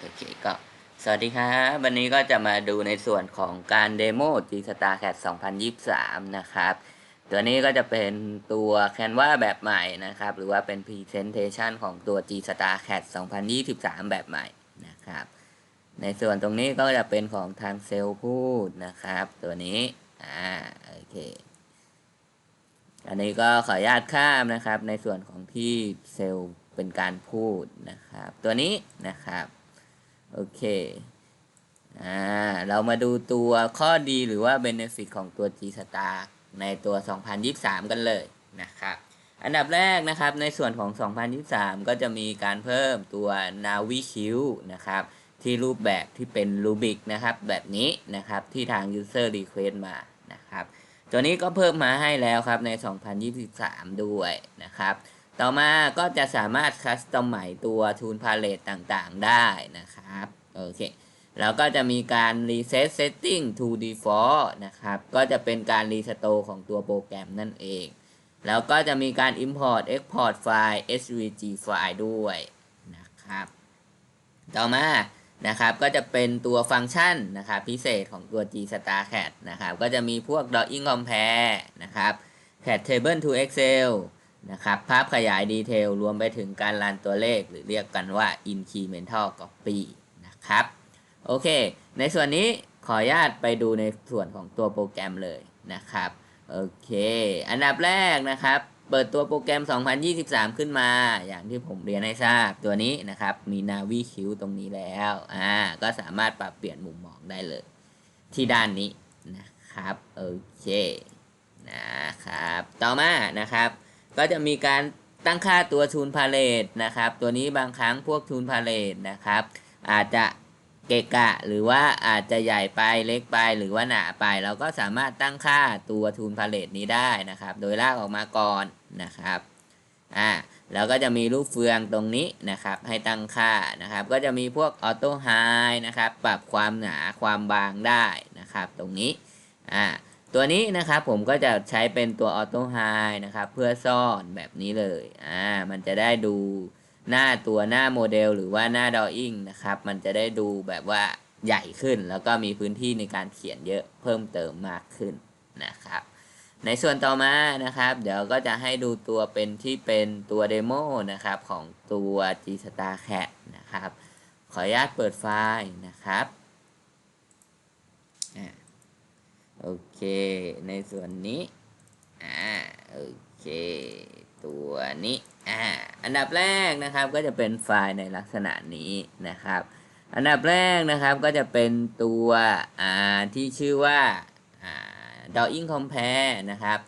โอเคก็สวัสดีครับ วันนี้ก็จะมาดูในส่วนของการเดโม G Star Cat 2023 นะครับ ตัวนี้ก็จะเป็นตัว Canva แบบใหม่นะครับ หรือว่าเป็น Presentation ของตัว G Star Cat 2023 แบบใหม่นะครับ ในส่วนตรงนี้ก็จะเป็นของทางเซลล์พูดนะครับ ตัวนี้อ่าโอเคอันนี้ก็ขออนุญาตข้ามนะครับในส่วนของที่เซลล์เป็นการพูดนะครับ ตัวนี้นะครับ โอเค อ่า เรามาดูตัวข้อดีหรือว่า Benefit ของตัว G Star ในตัว 2023 กันเลยนะครับ อันดับแรกนะครับ ในส่วนของ 2023 ก็จะมีการเพิ่มตัว Navi Q นะครับ ที่รูปแบบที่เป็น Rubik นะครับ แบบนี้นะครับ ที่ทาง User Request มานะครับ ตัวนี้ก็เพิ่มมาให้แล้วครับใน 2023 ด้วยนะครับ ต่อมาก็จะสามารถคัสตอมใหม่ตัวทูนพาเลตต่างๆได้นะครับ โอเค แล้วก็จะมีการ reset setting to default นะครับ ก็จะเป็นการ restore ของตัวโปรแกรมนั่นเอง แล้วก็จะมีการ import export ไฟล์ svg ไฟล์ด้วยนะครับ ต่อมานะครับก็จะเป็นตัวฟังก์ชันนะครับพิเศษของตัว G Star Cat นะครับ ก็จะมีพวก drawing compare นะครับ cat table to excel นะครับภาพขยายดีเทลรวมไปถึงการรันตัวเลขหรือเรียกกันว่า incremental copy นะครับ โอเค ในส่วนนี้ขออนุญาตไปดูในส่วนของตัวโปรแกรมเลยนะครับ โอเค อันดับแรกนะครับ เปิดตัวโปรแกรม 2023 ขึ้นมา อย่างที่ผมเรียนให้ทราบตัวนี้นะครับ มี Navi Q ตรงนี้แล้ว อ่า ก็สามารถปรับเปลี่ยนมุมมองได้เลย ที่ด้านนี้นะครับ โอเค นะครับ ต่อมานะครับ ก็จะมีการตั้งค่าตัวทูนพาเลตนะครับ ตัวนี้บางครั้งพวกทูนพาเลตนะครับ อาจจะเกะกะหรือว่าอาจจะใหญ่ไปเล็กไปหรือว่าหนาไป เราก็สามารถตั้งค่าตัวทูนพาเลตนี้ได้นะครับ โดยลากออกมาก่อนนะครับอ่าแล้วก็จะมีรูปเฟืองตรงนี้นะครับ ให้ตั้งค่านะครับ ก็จะมีพวกออโต้ไฮนะครับ ปรับความหนาความบางได้นะครับ ตรงนี้อ่า ตัวนี้นะครับผมก็จะใช้เป็นตัวออโต้ไฮนะครับเพื่อซ่อนแบบนี้เลยอ่ามันจะได้ดูหน้าตัวหน้าโมเดลหรือว่าหน้าดออิ่งนะครับมันจะได้ดูแบบว่าใหญ่ขึ้น แล้วก็มีพื้นที่ในการเขียนเยอะเพิ่มเติมมากขึ้นนะครับในส่วนต่อมานะครับ เดี๋ยวก็จะให้ดูตัวเป็นที่เป็นตัวเดโมนะครับของตัว G Star Cat นะครับ ขออนุญาตเปิดไฟล์นะครับอ่า โอเค ในส่วนนี้ อ่า โอเค ตัวนี้ อ่า อันดับแรกนะครับก็จะเป็นไฟล์ในลักษณะนี้นะครับ อันดับแรกนะครับก็จะเป็นตัว อ่า ที่ชื่อว่า อ่า drawing compare นะครับ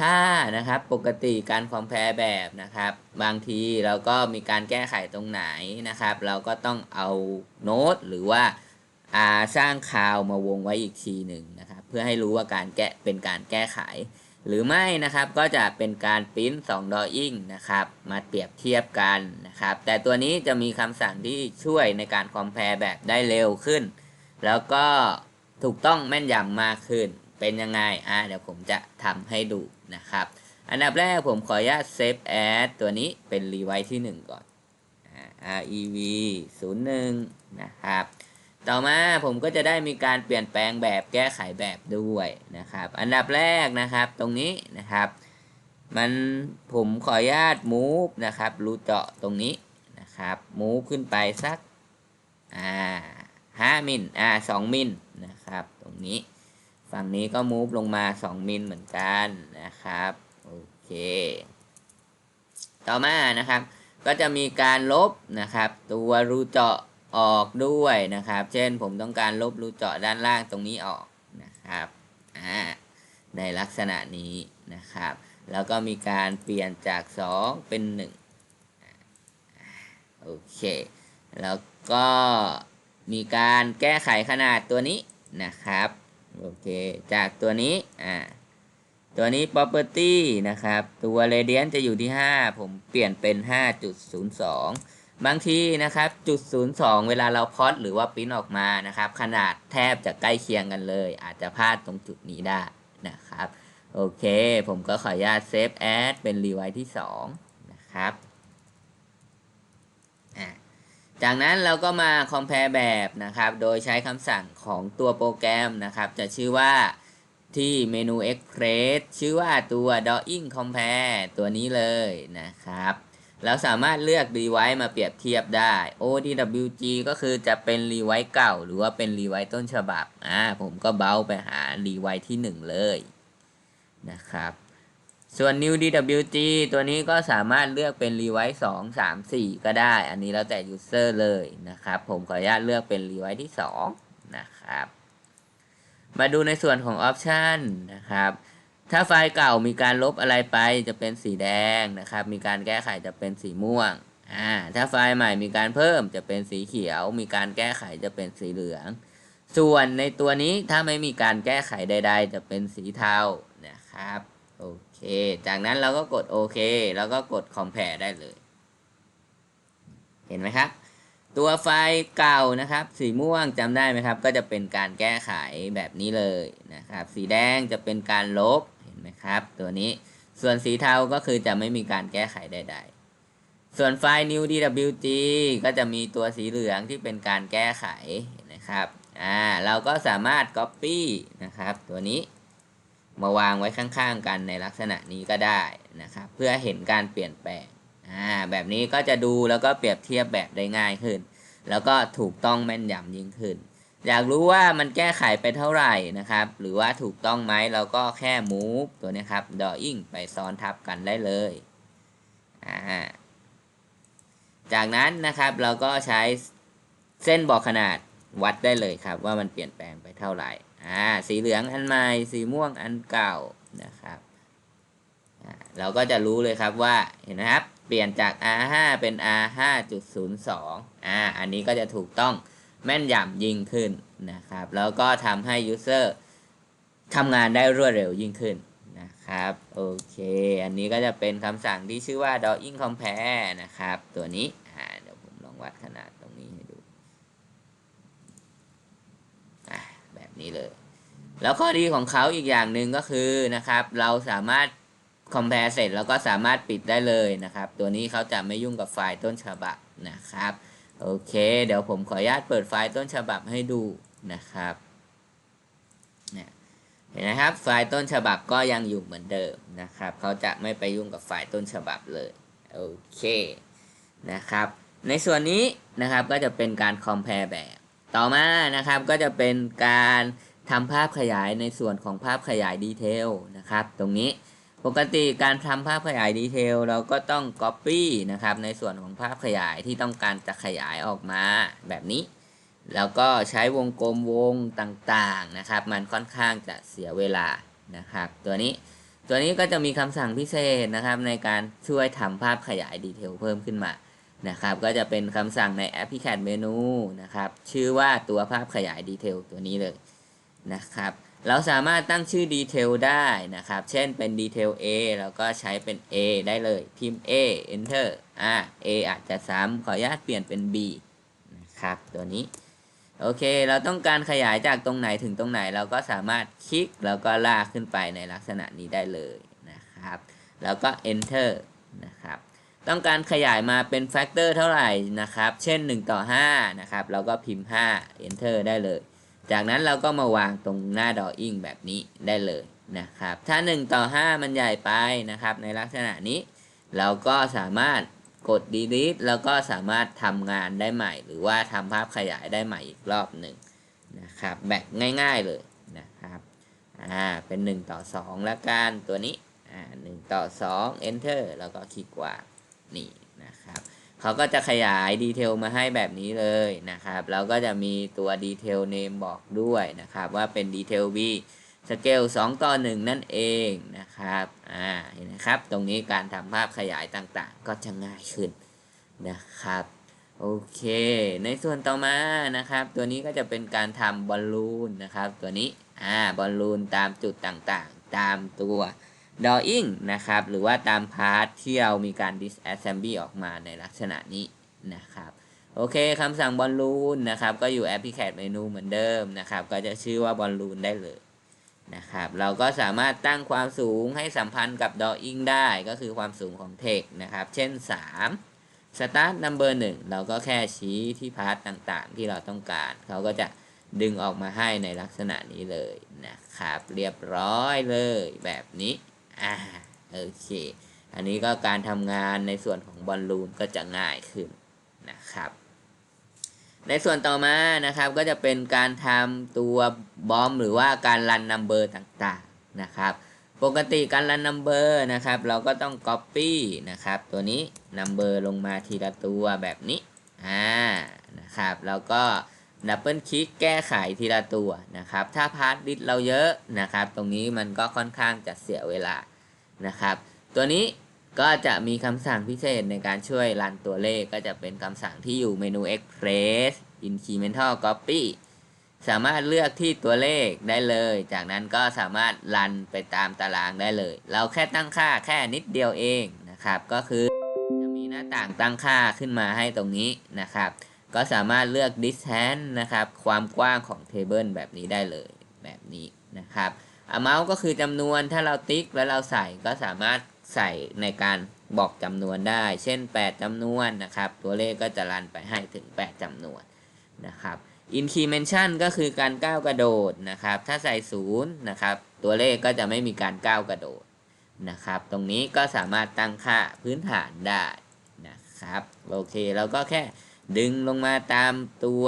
ถ้านะครับปกติการ compare แบบนะครับ บางทีเราก็มีการแก้ไขตรงไหนนะครับ เราก็ต้องเอาโน้ตหรือว่าอ่าสร้างคาวมาวงไว้อีกทีหนึ่งนะครับ เพื่อให้รู้ว่าการแก้เป็นการแก้ไข หรือไม่นะครับก็จะเป็นการปริ้น2 drawing นะครับ มาเปรียบเทียบกันนะครับ แต่ตัวนี้จะมีคำสั่งที่ช่วยในการ compare แบบได้เร็วขึ้น แล้วก็ถูกต้องแม่นยำมากขึ้น เป็นยังไงอ่าเดี๋ยวผมจะทำให้ดูนะครับ อันดับแรกผมขออนุญาต save as ตัวนี้เป็น rewrite ที่ 1 ก่อน rev 01นะครับ ต่อมาผมก็จะได้มีการเปลี่ยนแปลงแบบแก้ไขแบบด้วยนะครับ อันดับแรกนะครับตรงนี้นะครับ มันผมขออนุญาต move นะครับรูเจาะตรงนี้นะครับ move ขึ้นไปสักอ่าห้ามิลอ่าสองมิลนะครับ ตรงนี้ ฝั่งนี้ก็ move ลงมา 2มิลเหมือนกันนะครับโอเค ต่อมานะครับ ก็จะมีการลบนะครับ ตัวรูเจาะ ออกด้วยนะครับ เช่นผมต้องการลบรูเจาะด้านล่างตรงนี้ออกนะครับอ่าในลักษณะนี้นะครับ แล้วก็มีการเปลี่ยนจาก 2 เป็น1โอเค แล้วก็มีการแก้ไขขนาดตัวนี้นะครับโอเคจากตัวนี้อ่าตัวนี้ property นะครับ ตัว radian จะอยู่ที่ 5 ผมเปลี่ยนเป็น 5.02 บางทีนะครับจุด 02 เวลาเราพอดหรือว่าปิ้นออกมานะครับ ขนาดแทบจะใกล้เคียงกันเลย อาจจะพลาดตรงจุดนี้ได้นะครับ โอเค ผมก็ขออนุญาต save as เป็น rewrite ที่ 2 นะครับจากนั้นเราก็มา compare แบบนะครับ โดยใช้คำสั่งของตัวโปรแกรมนะครับ จะชื่อว่าที่เมนู Express ชื่อว่าตัว drawing compare ตัวนี้เลยนะครับ เราสามารถเลือก device มาเปรียบเทียบได้ ODWG ก็คือจะเป็น device เก่า หรือว่าเป็น device ต้นฉบับ อ่า ผมก็เบ้าไปหา device ที่ 1 เลยนะครับ ส่วน new DWG ตัวนี้ก็สามารถเลือกเป็น rewrite 2 3 4 ก็ได้ อันนี้แล้วแต่ user เลยนะครับ ผมขออนุญาตเลือกเป็น rewrite ที่ 2 นะครับ มาดูในส่วนของ option นะครับ ถ้าไฟล์เก่ามีการลบอะไรไปจะเป็นสีแดงนะครับ มีการแก้ไขจะเป็นสีม่วงอ่าถ้าไฟล์ใหม่มีการเพิ่มจะเป็นสีเขียว มีการแก้ไขจะเป็นสีเหลือง ส่วนในตัวนี้ถ้าไม่มีการแก้ไขใด ๆ จะเป็นสีเทานะครับโอเค จากนั้นเราก็กดโอเค แล้วก็กด compare ได้เลย เห็นไหมครับ ตัวไฟล์เก่านะครับ สีม่วงจำได้ไหมครับ ก็จะเป็นการแก้ไขแบบนี้เลยนะครับ สีแดงจะเป็นการลบ นไหมครับ ตัวนี้ส่วนสีเทาก็คือจะไม่มีการแก้ไขใด ๆ ส่วนไฟล์ new dwg ก็จะมีตัวสีเหลืองที่เป็นการแก้ไขนไหมครับอ่าเราก็สามารถ copy นะครับ ตัวนี้มาวางไว้ข้างๆ กันในลักษณะนี้ก็ได้นะครับ เพื่อเห็นการเปลี่ยนแปลงอ่าแบบนี้ก็จะดูแล้วก็เปรียบเทียบแบบได้ง่ายขึ้น แล้วก็ถูกต้องแม่นยำยิ่งขึ้น อยากรู้ว่ามันแก้ไขไปเท่าไหร่นะครับ หรือว่าถูกต้องไหมเราก็แค่ move ตัวนี้ครับ drawing ไปซ้อนทับกันได้เลยอ่าจากนั้นนะครับเราก็ใช้เส้นบอกขนาดวัดได้เลยครับ ว่ามันเปลี่ยนแปลงไปเท่าไหร่อ่าสีเหลืองอันใหม่สีม่วงอันเก่านะครับเราก็จะรู้เลยครับว่าเห็นไหมครับ เปลี่ยนจาก R5 เป็น R5.02 อ่าอันนี้ก็จะถูกต้อง แม่นยำยิ่งขึ้นนะครับ แล้วก็ทำให้ user ทำงานได้รวดเร็วยิ่งขึ้นนะครับโอเค อันนี้ก็จะเป็นคำสั่งที่ชื่อว่า drawing compare นะครับ ตัวนี้เดี๋ยวผมลองวัดขนาดตรงนี้ให้ดูแบบนี้เลย แล้วข้อดีของเขาอีกอย่างหนึ่งก็คือนะครับ เราสามารถ compare เสร็จแล้วก็สามารถปิดได้เลยนะครับ ตัวนี้เขาจะไม่ยุ่งกับไฟล์ต้นฉบับนะครับ โอเค เดี๋ยวผมขออนุญาตเปิดไฟล์ต้นฉบับให้ดูนะครับเห็นไหมครับ ไฟล์ต้นฉบับก็ยังอยู่เหมือนเดิมนะครับ เขาจะไม่ไปยุ่งกับไฟล์ต้นฉบับเลย โอเคนะครับ ในส่วนนี้นะครับก็จะเป็นการ compare แบบ ต่อมานะครับก็จะเป็นการทำภาพขยายในส่วนของภาพขยายดีเทลนะครับ ตรงนี้ ปกติการทำภาพขยายดีเทลเราก็ต้อง Copy นะครับ ในส่วนของภาพขยายที่ต้องการจะขยายออกมาแบบนี้ แล้วก็ใช้วงกลมวงต่างๆนะครับ มันค่อนข้างจะเสียเวลานะครับ ตัวนี้ตัวนี้ก็จะมีคำสั่งพิเศษนะครับ ในการช่วยทำภาพขยายดีเทลเพิ่มขึ้นมานะครับ ก็จะเป็นคำสั่งในแอปพลิเคชันเมนูนะครับ ชื่อว่าตัวภาพขยายดีเทลตัวนี้เลยนะครับ เราสามารถตั้งชื่อดีเทลได้นะครับ เช่นเป็นดีเทล A แล้วก็ใช้เป็น A ได้เลย พิมพ์ A enter อ่า A อาจจะซ้ำขออนุญาตเปลี่ยนเป็น B นะครับ ตัวนี้ โอเค เราต้องการขยายจากตรงไหนถึงตรงไหน เราก็สามารถคลิกแล้วก็ลากขึ้นไปในลักษณะนี้ได้เลยนะครับ แล้วก็ enter นะครับ ต้องการขยายมาเป็นแฟกเตอร์เท่าไหร่นะครับ เช่น 1 ต่อ5นะครับ เราก็พิมพ์ 5 enter ได้เลย จากนั้นเราก็มาวางตรงหน้า drawing แบบนี้ได้เลยนะครับ ถ้า 1 ต่อ 5 มันใหญ่ไปนะครับ ในลักษณะนี้ เราก็สามารถกด delete แล้วก็สามารถทำงานได้ใหม่ หรือว่าทำภาพขยายได้ใหม่อีกรอบหนึ่งนะครับ แบบง่ายๆเลยนะครับอ่าเป็น 1 ต่อ 2 แล้วกันตัวนี้อ่า1ต่อ 2 enter แล้วก็คลิกว่านี่นะครับ เขาก็จะขยายดีเทลมาให้แบบนี้เลยนะครับ แล้วก็จะมีตัวดีเทลเนมบอกด้วยนะครับ ว่าเป็นดีเทล B สเกล2ต่อ 1 นั่นเองนะครับ อ่า เห็นไหมครับ ตรงนี้การทำภาพขยายต่างๆ ก็จะง่ายขึ้นนะครับ โอเค ในส่วนต่อมานะครับ ตัวนี้ก็จะเป็นการทำบอลลูนนะครับ ตัวนี้ อ่า บอลลูนตามจุดต่างๆ ตามตัว drawing นะครับ หรือว่าตามพาร์ทที่เรามีการ disassembly ออกมาในลักษณะนี้นะครับ โอเคคำสั่งบอลลูนนะครับ ก็อยู่แอปพลิเคชันเมนูเหมือนเดิมนะครับ ก็จะชื่อว่าบอลลูนได้เลยนะครับ เราก็สามารถตั้งความสูงให้สัมพันธ์กับ drawing ได้ ก็คือความสูงของ text นะครับ เช่น 3 start number 1 เราก็แค่ชี้ที่พาร์ทต่างๆ ที่เราต้องการ เขาก็จะดึงออกมาให้ในลักษณะนี้เลยนะครับ เรียบร้อยเลยแบบนี้ อ่าโอเค อันนี้ก็การทำงานในส่วนของบอลลูนก็จะง่ายขึ้นนะครับ ในส่วนต่อมานะครับก็จะเป็นการทำตัวบอมหรือว่าการรันนัมเบอร์ต่างๆนะครับ ปกติการรันนัมเบอร์นะครับ เราก็ต้อง Copy นะครับ ตัวนี้นัมเบอร์ลงมาทีละตัวแบบนี้อ่านะครับแล้วก็ ดับเบิลคลิกแก้ไขทีละตัวนะครับ ถ้าพาร์ทดิสเราเยอะนะครับ ตรงนี้มันก็ค่อนข้างจะเสียเวลานะครับ ตัวนี้ก็จะมีคำสั่งพิเศษในการช่วยรันตัวเลขก็จะเป็นคำสั่งที่อยู่เมนู Express Incremental Copy สามารถเลือกที่ตัวเลขได้เลย จากนั้นก็สามารถรันไปตามตารางได้เลย เราแค่ตั้งค่าแค่นิดเดียวเองนะครับ ก็คือจะมีหน้าต่างตั้งค่าขึ้นมาให้ตรงนี้นะครับ ก็สามารถเลือก distance นะครับ ความกว้างของ table แบบนี้ได้เลยแบบนี้นะครับ amount ก็คือจำนวนถ้าเราติ๊กแล้วเราใส่ก็สามารถใส่ในการบอกจำนวนได้ เช่น 8จำนวนนะครับ ตัวเลขก็จะรันไปให้ถึง 8จำนวนนะครับ incrementation ก็คือการก้าวกระโดดนะครับ ถ้าใส่0นะครับ ตัวเลขก็จะไม่มีการก้าวกระโดดนะครับ ตรงนี้ก็สามารถตั้งค่าพื้นฐานได้นะครับ โอเคเราก็แค่ ดึงลงมาตามตัว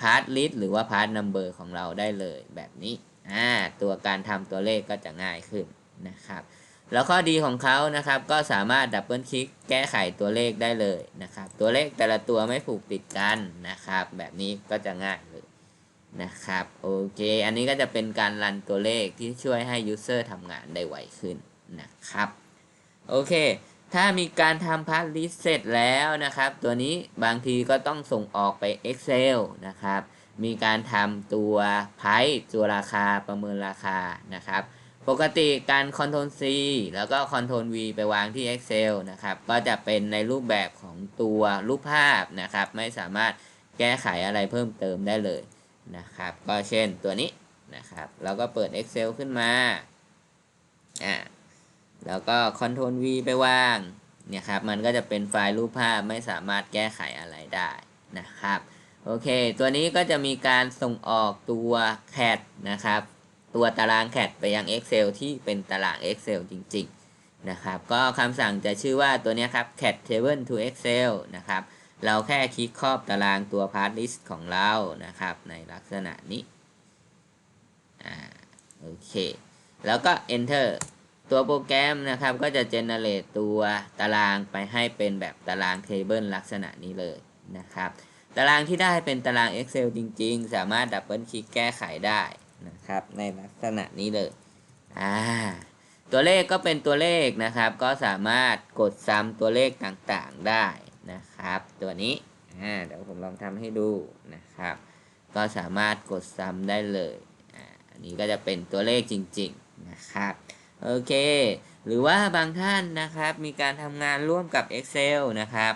part list หรือว่า part number ของเราได้เลยแบบนี้อ่าตัวการทำตัวเลขก็จะง่ายขึ้นนะครับแล้วข้อดีของเขานะครับก็สามารถดับเบิลคลิกแก้ไขตัวเลขได้เลยนะครับ ตัวเลขแต่ละตัวไม่ผูกติดกันนะครับ แบบนี้ก็จะง่ายเลยนะครับโอเค อันนี้ก็จะเป็นการรันตัวเลขที่ช่วยให้ยูเซอร์ทำงานได้ไวขึ้นนะครับโอเค ถ้ามีการทำพาร์ทลิสเสร็จแล้วนะครับ ตัวนี้บางทีก็ต้องส่งออกไป Excel นะครับ มีการทำตัวไพ่ตัวราคาประเมินราคานะครับ ปกติการ Ctrl C แล้วก็ Ctrl V ไปวางที่ Excel นะครับ ก็จะเป็นในรูปแบบของตัวรูปภาพนะครับ ไม่สามารถแก้ไขอะไรเพิ่มเติมได้เลยนะครับ ก็เช่นตัวนี้นะครับ เราก็เปิด Excel ขึ้นมา อ่า แล้วก็ Ctrl V ไปวางเนี่ยครับ มันก็จะเป็นไฟล์รูปภาพไม่สามารถแก้ไขอะไรได้นะครับ โอเค ตัวนี้ก็จะมีการส่งออกตัว CAD นะครับ ตัวตาราง CAD ไปยัง Excel ที่เป็นตาราง Excel จริง ๆ นะครับ ก็คำสั่งจะชื่อว่าตัวนี้ครับ CAD Table to Excel นะครับ เราแค่คลิกครอบตารางตัว Part List ของเรานะครับ ในลักษณะนี้ อ่า โอเค แล้วก็ Enter ตัวโปรแกรมนะครับก็จะ generate ตัวตารางไปให้เป็นแบบตาราง Table ลักษณะนี้เลยนะครับ ตารางที่ได้เป็นตาราง Excel จริง ๆ สามารถดับเบิลคลิกแก้ไขได้นะครับ ในลักษณะนี้เลยอ่าตัวเลขก็เป็นตัวเลขนะครับ ก็สามารถกดซ้ำตัวเลขต่างๆได้นะครับ ตัวนี้อ่าเดี๋ยวผมลองทำให้ดูนะครับ ก็สามารถกดซ้ำได้เลยอ่าอันนี้ก็จะเป็นตัวเลขจริง ๆนะครับ โอเค หรือว่าบางท่านนะครับมีการทำงานร่วมกับ Excel นะครับ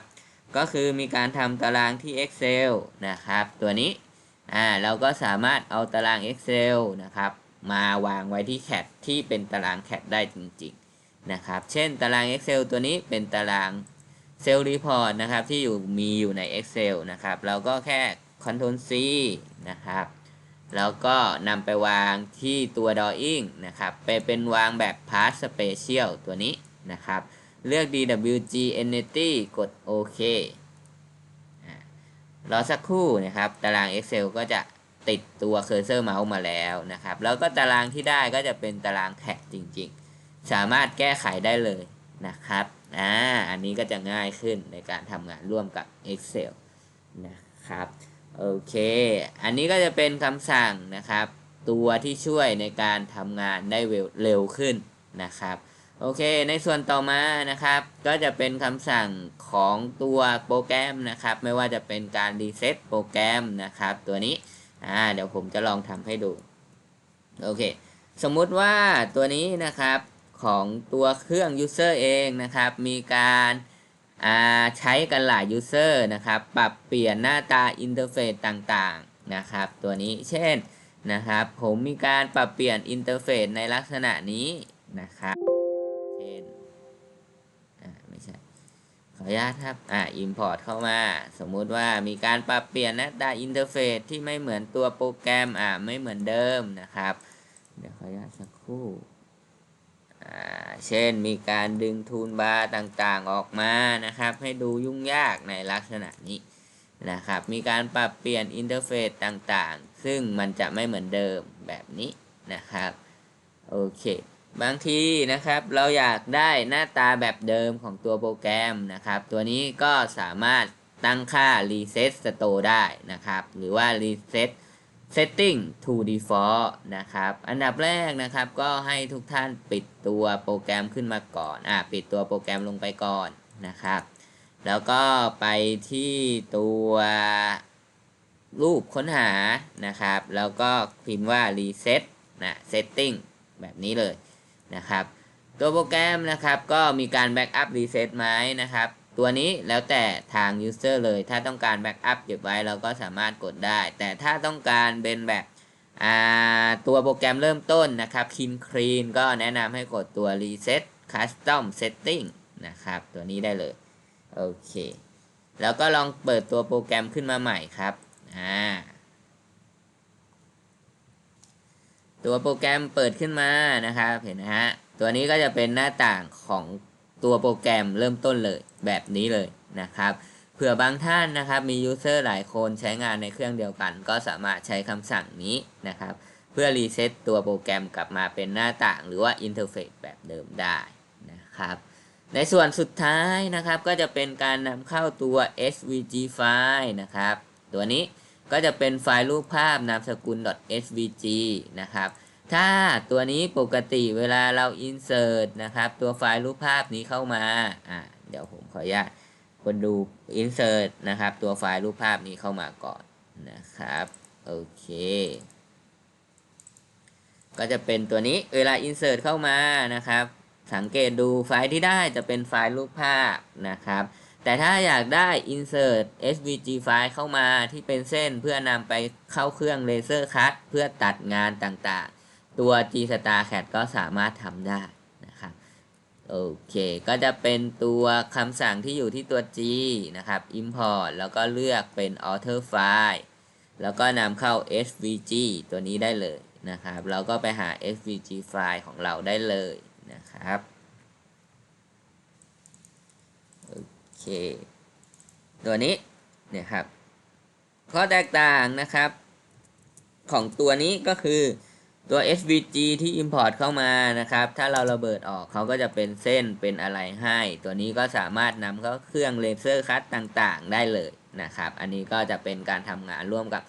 ก็คือมีการทำตารางที่ Excel นะครับ ตัวนี้อ่าเราก็สามารถเอาตาราง Excel นะครับ มาวางไว้ที่ CAD ที่เป็นตาราง CAD ได้จริงๆนะครับ เช่นตาราง Excel ตัวนี้เป็นตาราง Cell Report นะครับที่อยู่มีอยู่ใน Excel นะครับ เราก็แค่ Ctrl C นะครับ แล้วก็นำไปวางที่ตัว Drawing นะครับ ไปเป็นวางแบบ Part Special ตัวนี้นะครับ เลือก DWG Entity กดโอเครอสักครู่นะครับ ตาราง Excel ก็จะติดตัวเคอร์เซอร์เมาส์มาแล้วนะครับ แล้วก็ตารางที่ได้ก็จะเป็นตารางแท็กจริงๆ สามารถแก้ไขได้เลยนะครับ อ่า อันนี้ก็จะง่ายขึ้นในการทำงานร่วมกับ Excel นะครับ โอเค อันนี้ก็จะเป็นคำสั่งนะครับ ตัวที่ช่วยในการทำงานได้เร็วขึ้นนะครับโอเค ในส่วนต่อมานะครับ ก็จะเป็นคำสั่งของตัวโปรแกรมนะครับ ไม่ว่าจะเป็นการรีเซ็ตโปรแกรมนะครับ ตัวนี้อ่าเดี๋ยวผมจะลองทำให้ดู โอเค สมมุติว่าตัวนี้นะครับของตัวเครื่อง User เองนะครับ มีการ ใช้กันหลาย User นะครับ ปรับเปลี่ยนหน้าตาอินเทอร์เฟซต่างๆนะครับ ตัวนี้เช่นนะครับ ผมมีการปรับเปลี่ยนอินเทอร์เฟซในลักษณะนี้นะครับเช่นไม่ใช่ขออนุญาตครับอ่า import เข้ามา สมมุติว่ามีการปรับเปลี่ยนหน้าตาอินเทอร์เฟซที่ไม่เหมือนตัวโปรแกรมอ่าไม่เหมือนเดิมนะครับ เดี๋ยวขออนุญาตสักครู่ เช่นมีการดึงทูลบาร์ต่างๆออกมานะครับ ให้ดูยุ่งยากในลักษณะนี้นะครับ มีการปรับเปลี่ยนอินเทอร์เฟซต่างๆ ซึ่งมันจะไม่เหมือนเดิมแบบนี้นะครับ โอเคบางทีนะครับเราอยากได้หน้าตาแบบเดิมของตัวโปรแกรมนะครับ ตัวนี้ก็สามารถตั้งค่า reset store ได้นะครับ หรือว่า reset setting to default นะครับ อันดับแรกนะครับก็ให้ทุกท่านปิดตัวโปรแกรมขึ้นมาก่อน อ่าปิดตัวโปรแกรมลงไปก่อนนะครับ แล้วก็ไปที่ตัวรูปค้นหานะครับ แล้วก็พิมพ์ว่า reset นะ setting แบบนี้เลยนะครับ ตัวโปรแกรมนะครับก็มีการแบ็กอัพรีเซ็ตไหมนะครับ ตัวนี้แล้วแต่ทาง user เลย ถ้าต้องการแบ็กอัพเก็บไว้เราก็สามารถกดได้ แต่ถ้าต้องการเป็นแบบตัวโปรแกรมเริ่มต้นนะครับคินครีนก็แนะนำให้กดตัว reset custom setting นะครับ ตัวนี้ได้เลย โอเค แล้วก็ลองเปิดตัวโปรแกรมขึ้นมาใหม่ครับอ่าตัวโปรแกรมเปิดขึ้นมานะครับ เห็นนะฮะ ตัวนี้ก็จะเป็นหน้าต่างของ ตัวโปรแกรมเริ่มต้นเลยแบบนี้เลยนะครับ เผื่อบางท่านนะครับมียูเซอร์หลายคนใช้งานในเครื่องเดียวกัน ก็สามารถใช้คำสั่งนี้นะครับ เพื่อรีเซ็ตตัวโปรแกรมกลับมาเป็นหน้าต่าง หรือว่าอินเทอร์เฟซแบบเดิมได้นะครับในส่วนสุดท้ายนะครับก็จะเป็นการนำเข้าตัว svg ไฟล์นะครับ ตัวนี้ก็จะเป็นไฟล์รูปภาพนามสกุล .svg นะครับ ถ้าตัวนี้ปกติเวลาเรา insert นะครับ ตัวไฟล์รูปภาพนี้เข้ามา อ่าเดี๋ยวผมขออนุญาตคนดู insert นะครับ ตัวไฟล์รูปภาพนี้เข้ามาก่อนนะครับ โอเค ก็จะเป็นตัวนี้เวลา insert เข้ามานะครับ สังเกตดูไฟล์ที่ได้จะเป็นไฟล์รูปภาพนะครับ แต่ถ้าอยากได้ insert svg ไฟล์เข้ามาที่เป็นเส้นเพื่อนำไปเข้าเครื่อง laser cut เพื่อตัดงานต่างๆ ตัว g star cat ก็สามารถทำได้นะครับโอเคก็จะเป็นตัวคำสั่งที่อยู่ที่ตัว g นะครับ import แล้วก็เลือกเป็น author file แล้วก็นำเข้า svg ตัวนี้ได้เลยนะครับ เราก็ไปหา svg ไฟล์ของเราได้เลยนะครับโอเคตัวนี้เนี่ยครับข้อแตกต่างนะครับ ของตัวนี้ก็คือ ตัว SVG ที่ Import เข้ามานะครับ ถ้าเราระเบิดออกเขาก็จะเป็นเส้นเป็นอะไรให้ ตัวนี้ก็สามารถนำเข้าเครื่องเลเซอร์คัตต่างๆ ได้เลยนะครับ อันนี้ก็จะเป็นการทำงานร่วมกับ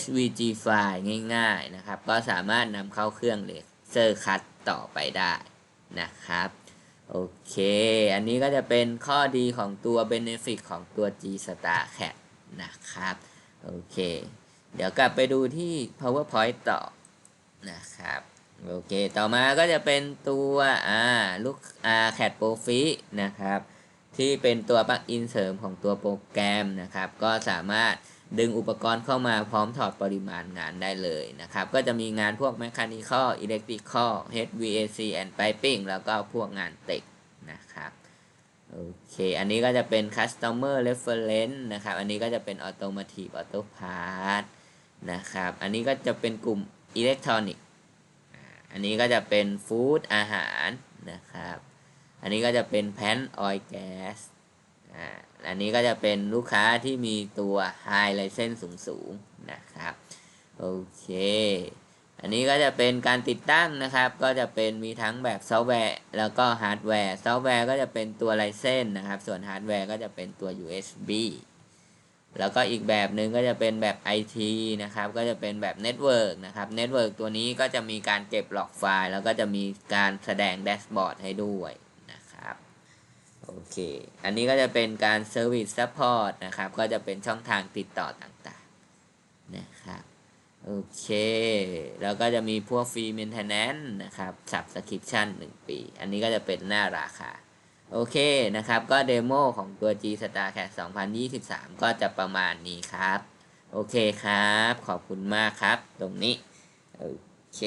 SVG ไฟล์ง่ายๆนะครับ ก็สามารถนำเข้าเครื่องเลเซอร์คัตต่อไปได้นะครับ โอเค อันนี้ก็จะเป็นข้อดีของตัว Benefit ของตัว G Star Cat นะครับ โอเค เดี๋ยวกลับไปดูที่ PowerPoint ต่อ นะครับโอเค ต่อมาก็จะเป็นตัวอ่าลูกอ่า Cat Profi นะครับ ที่เป็นตัวปลั๊กอินเสริมของตัวโปรแกรมนะครับ ก็สามารถดึงอุปกรณ์เข้ามาพร้อมถอดปริมาณงานได้เลยนะครับ ก็จะมีงานพวก Mechanical Electrical HVAC and Piping แล้วก็พวกงานเต็กนะครับ โอเค อันนี้ก็จะเป็น Customer Reference นะครับ อันนี้ก็จะเป็น Automotive Auto Part นะครับ อันนี้ก็จะเป็นกลุ่ม Electronic อันนี้ก็จะเป็น Food อาหารนะครับ อันนี้ก็จะเป็น Pan Oil Gas อ่าอันนี้ก็จะเป็นลูกค้าที่มีตัว High License สูงนะครับ โอเค อันนี้ก็จะเป็นการติดตั้งนะครับ ก็จะเป็นมีทั้งแบบซอฟต์แวร์ แล้วก็ฮาร์ดแวร์ ซอฟต์แวร์ก็จะเป็นตัวไลเซนนะครับ ส่วนฮาร์ดแวร์ก็จะเป็นตัว USB แล้วก็อีกแบบหนึ่งก็จะเป็นแบบ IT นะครับ ก็จะเป็นแบบเน็ตเวิร์กนะครับเน็ตเวิร์กตัวนี้ก็จะมีการเก็บหลอกไฟล์ แล้วก็จะมีการแสดงแดชบอร์ดให้ด้วยนะครับ โอเค อันนี้ก็จะเป็นการ Service Support นะครับ ก็จะเป็นช่องทางติดต่อต่างๆ นะครับ โอเค แล้วก็จะมีพวกฟรี Maintenance นะครับ Subscription 1 ปี อันนี้ก็จะเป็นหน้าราคา โอเคนะครับ ก็เดโมของตัว G Star Cat 2023 ก็จะประมาณนี้ครับ โอเคครับ ขอบคุณมากครับ ตรงนี้ โอเค